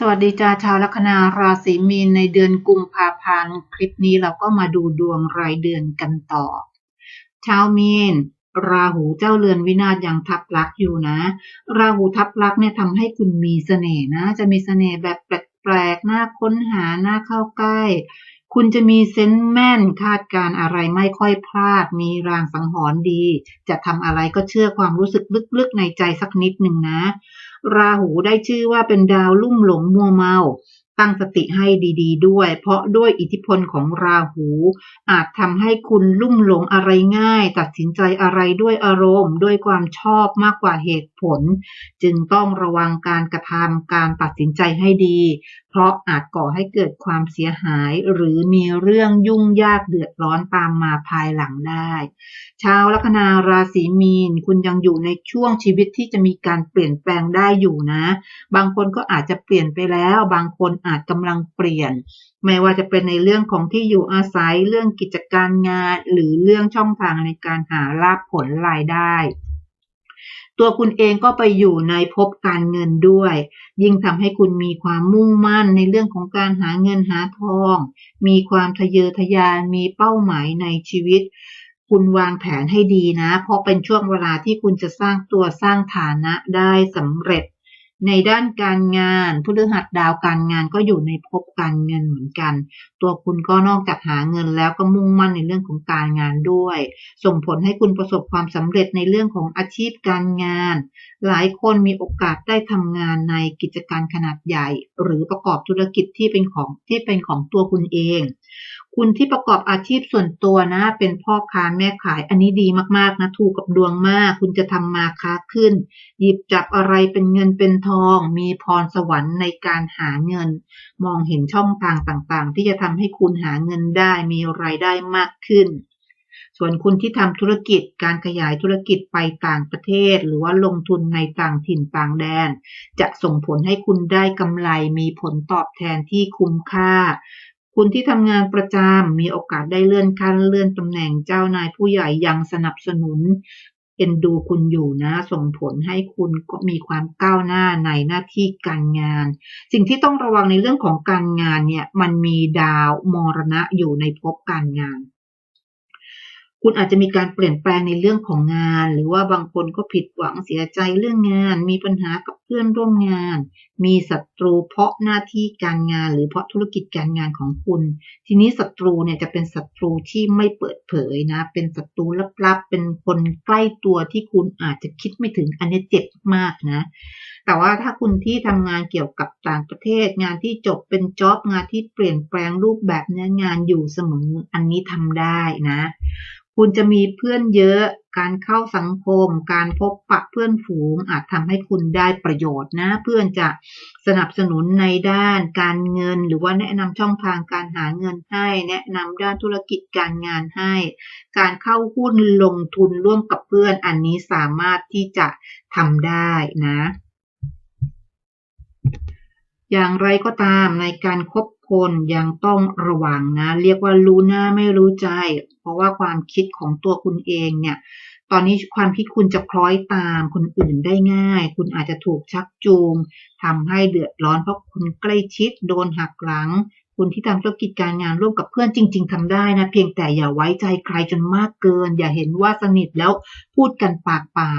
สวัสดีจ้าชาวลัคนาราศีมีนในเดือนกุมภาพันธ์คลิปนี้เราก็มาดูดวงรายเดือนกันต่อ ชาวมีน ราหูเจ้าเรือนวินาศยังทับลักอยู่นะ ราหูทับลักเนี่ยทำให้คุณมีเสน่ห์นะ จะมีเสน่ห์แบบแปลกๆน่าค้นหาน่าเข้าใกล้ คุณจะมีเซนส์แม่นคาดการณ์อะไรไม่ค่อยพลาด มีรางสังหรณ์ดี จะทำอะไรก็เชื่อความรู้สึกลึกๆในใจสักนิดหนึ่งนะ ราหูได้ชื่อว่าเป็นดาวลุ่มหลงมัวเมาตั้งสติให้ดีๆ ด้วย เพราะด้วยอิทธิพลของราหู อาจทำให้คุณลุ่มหลงอะไรง่าย ตัดสินใจอะไรด้วยอารมณ์ ด้วยความชอบมากกว่าเหตุผล จึงต้องระวังการกระทำการตัดสินใจให้ดี ราะอาจก่อให้เกิดความเสียหาย หรือมีเรื่องยุ่งยากเดือดร้อนตามมาภายหลังได้ ชาวลัคนาราศีมีน คุณยังอยู่ในช่วงชีวิตที่จะมีการเปลี่ยนแปลงได้อยู่นะ บางคนก็อาจจะเปลี่ยนไปแล้ว บางคนอาจกำลังเปลี่ยน ไม่ว่าจะเป็นในเรื่องของที่อยู่อาศัย เรื่องกิจการงาน หรือเรื่องช่องทางในการหาลาภผลรายได้ ตัวคุณเองก็ไปอยู่ในภพการเงินด้วย ยิ่งทำให้คุณมีความมุ่งมั่นในเรื่องของการหาเงินหาทอง มีความทะเยอทะยานมีเป้าหมายในชีวิต คุณวางแผนให้ดีนะ เพราะเป็นช่วงเวลาที่คุณจะสร้างตัวสร้างฐานะได้สำเร็จ ในด้านการงานพฤหัสดาวการงานก็อยู่ในภพการเงินเหมือนกัน ตัวคุณก็นอกจากหาเงินแล้วก็มุ่งมั่นในเรื่องของการงานด้วย ส่งผลให้คุณประสบความสำเร็จในเรื่องของอาชีพการงาน หลายคนมีโอกาสได้ทำงานในกิจการขนาดใหญ่ หรือประกอบธุรกิจที่เป็นของที่เป็นของตัวคุณเอง คุณที่ประกอบอาชีพส่วนตัวนะ เป็นพ่อค้าแม่ขายอันนี้ดีมากๆนะถูกกับดวงมาก คุณจะทำมาค้าขึ้น หยิบจับอะไรเป็นเงินเป็นทอง มีพรสวรรค์ในการหาเงิน มองเห็นช่องทางต่างๆ ที่จะทำให้คุณหาเงินได้มีรายได้มากขึ้น ส่วนคุณที่ทำธุรกิจการขยายธุรกิจไปต่างประเทศ หรือว่าลงทุนในต่างถิ่นต่างแดน จะส่งผลให้คุณได้กำไรมีผลตอบแทนที่คุ้มค่า คุณที่ทำงานประจำมีโอกาสได้เลื่อนขั้นเลื่อนตำแหน่งเจ้านายผู้ใหญ่ยังสนับสนุนเอ็นดูคุณอยู่นะ ส่งผลให้คุณก็มีความก้าวหน้าในหน้าที่การงาน สิ่งที่ต้องระวังในเรื่องของการงานเนี่ย มันมีดาวมรณะอยู่ในภพการงาน คุณอาจจะมีการเปลี่ยนแปลงในเรื่องของงาน หรือว่าบางคนก็ผิดหวังเสียใจเรื่องงาน มีปัญหากับเพื่อนร่วมงาน มีศัตรูเพราะหน้าที่การงาน หรือเพราะธุรกิจการงานของคุณ ทีนี้ศัตรูเนี่ยจะเป็นศัตรูที่ไม่เปิดเผยนะ เป็นศัตรูลับๆ เป็นคนใกล้ตัวที่คุณอาจจะคิดไม่ถึงอันนี้เจ็บมากนะ แต่ว่าถ้าคุณที่ทำงานเกี่ยวกับต่างประเทศ งานที่จบเป็นจ็อบงานที่เปลี่ยนแปลงรูปแบบเนื้องานอยู่เสมออันนี้ทำได้นะ คุณจะมีเพื่อนเยอะ การเข้าสังคม การพบปะเพื่อนฝูง อาจทำให้คุณได้ประโยชน์นะ เพื่อนจะสนับสนุนในด้านการเงิน หรือว่าแนะนำช่องทางการหาเงินให้ แนะนำด้านธุรกิจการงานให้ การเข้าหุ้นลงทุนร่วมกับเพื่อน อันนี้สามารถที่จะทำได้นะอย่างไรก็ตามในการคบ คนยังต้องระวังนะ เรียกว่ารู้หน้าไม่รู้ใจ เพราะว่าความคิดของตัวคุณเองเนี่ย ตอนนี้ความคิดคุณจะคล้อยตามคนอื่นได้ง่าย คุณอาจจะถูกชักจูงทำให้เดือดร้อนเพราะคุณใกล้ชิดโดนหักหลัง คุณที่ทำธุรกิจการงานร่วมกับเพื่อนจริง ๆทำได้นะ เพียงแต่อย่าไว้ใจใครจนมากเกิน อย่าเห็นว่าสนิทแล้วพูดกันปากเปล่า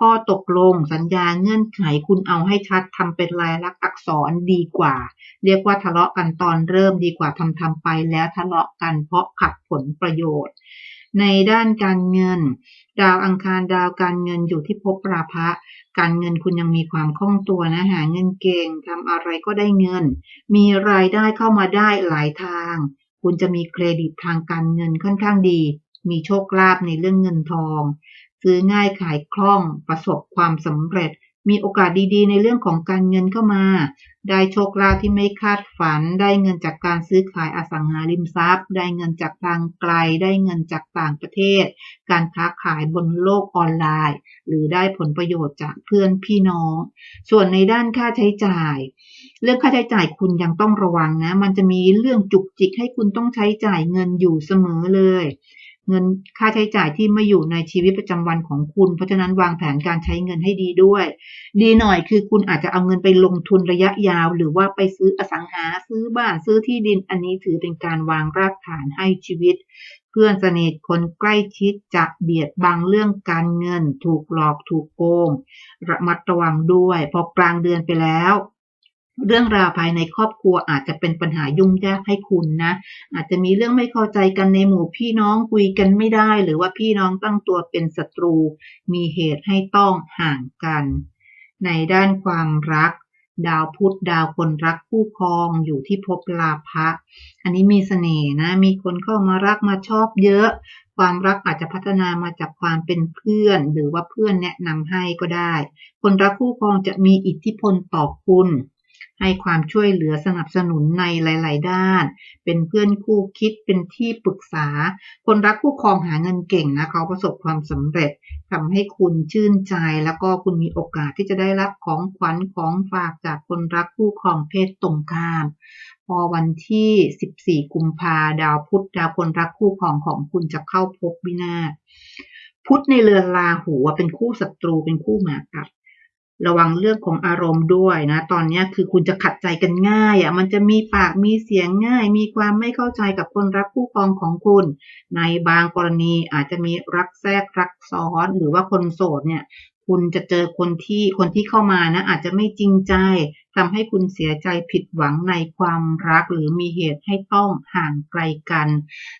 ข้อตกลง สัญญา เงื่อนไข คุณเอาให้ชัดทำเป็นลายลักษณ์อักษรดีกว่า เรียกว่าทะเลาะกันตอนเริ่มดีกว่าทำทำไปแล้วทะเลาะกันเพราะขัดผลประโยชน์ ในด้านการเงิน ดาวอังคารดาวการเงินอยู่ที่ภพราพะการเงินคุณยังมีความคล่องตัวนะหาเงินเก่งทำอะไรก็ได้เงิน มีรายได้เข้ามาได้หลายทาง คุณจะมีเครดิตทางการเงินค่อนข้างดี มีโชคลาภในเรื่องเงินทอง ซื้อง่ายขายคล่อง ประสบความสำเร็จ มีโอกาสดีๆ ในเรื่องของการเงินเข้ามา ได้โชคลาภที่ไม่คาดฝัน ได้เงินจากการซื้อขายอสังหาริมทรัพย์ ได้เงินจากทางไกล ได้เงินจากต่างประเทศ การค้าขายบนโลกออนไลน์ หรือได้ผลประโยชน์จากเพื่อนพี่น้อง ส่วนในด้านค่าใช้จ่ายเรื่องค่าใช้จ่ายคุณยังต้องระวังนะ มันจะมีเรื่องจุกจิกให้คุณต้องใช้จ่ายเงินอยู่เสมอเลย เงินค่าใช้จ่ายที่ไม่อยู่ในชีวิตประจำวันของคุณ เพราะฉะนั้นวางแผนการใช้เงินให้ดีด้วย ดีหน่อยคือคุณอาจจะเอาเงินไปลงทุนระยะยาว หรือว่าไปซื้ออสังหาซื้อบ้านซื้อที่ดินอันนี้ถือเป็นการวางรากฐานให้ชีวิต เพื่อนสนิทคนใกล้ชิดจะเบียดบังเรื่องการเงิน ถูกหลอกถูกโกง ระมัดระวังด้วย พอกลางเดือนไปแล้ว เรื่องราวภายในครอบครัวอาจจะเป็นปัญหายุ่งยากให้คุณนะ อาจจะมีเรื่องไม่เข้าใจกันในหมู่พี่น้องคุยกันไม่ได้ หรือว่าพี่น้องตั้งตัวเป็นศัตรู มีเหตุให้ต้องห่างกัน ในด้านความรัก ดาวพุธดาวคนรักคู่ครองอยู่ที่ภพลาภะอันนี้มีเสน่ห์นะ มีคนเข้ามารักมาชอบเยอะ ความรักอาจจะพัฒนามาจากความเป็นเพื่อน หรือว่าเพื่อนแนะนำให้ก็ได้ คนรักคู่ครองจะมีอิทธิพลต่อคุณ ให้ความช่วยเหลือสนับสนุนในหลาย ๆ ด้าน เป็นเพื่อนคู่คิดเป็นที่ปรึกษา คนรักคู่ครองหาเงินเก่งนะเขาประสบความสำเร็จทำให้คุณชื่นใจแล้วก็คุณมีโอกาสที่จะได้รับของขวัญของฝากจากคนรักคู่ครองเพศตรงข้าม พอวันที่ 14 กุมภาดาวพุธดาวคนรักคู่ครองของคุณจะเข้าพบวินาศพุธในเรือนลาหูเป็นคู่ศัตรูเป็นคู่หมากัด ระวังเรื่องของอารมณ์ด้วยนะ ตอนนี้คือคุณจะขัดใจกันง่ายอะ มันจะมีปากมีเสียงง่าย มีความไม่เข้าใจกับคนรักคู่ครองของคุณ ในบางกรณีอาจจะมีรักแทรกรักซ้อน หรือว่าคนโสดเนี่ย คุณจะเจอคนที่คนที่เข้ามานะ อาจจะไม่จริงใจทำให้คุณเสียใจผิดหวังในความรักหรือมีเหตุให้ต้องห่างไกลกัน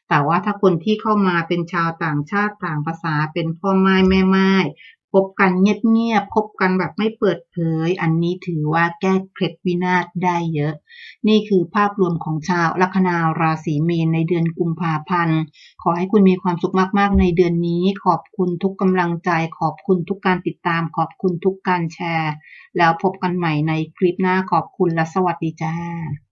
แต่ว่าถ้าคนที่เข้ามาเป็นชาวต่างชาติต่างภาษาเป็นพ่อไม้แม่ไม้คบกันเงียบๆคบกันแบบไม่เปิดเผย อันนี้ถือว่าแก้เคล็ดวินาศได้เยอะ นี่คือภาพรวมของชาวลัคนาราศีมีนในเดือนกุมภาพันธ์ ขอให้คุณมีความสุขมากๆในเดือนนี้ ขอบคุณทุกกำลังใจ ขอบคุณทุกการติดตาม ขอบคุณทุกการแชร์ แล้วพบกันใหม่ในคลิปหน้าขอบคุณและสวัสดีจ้า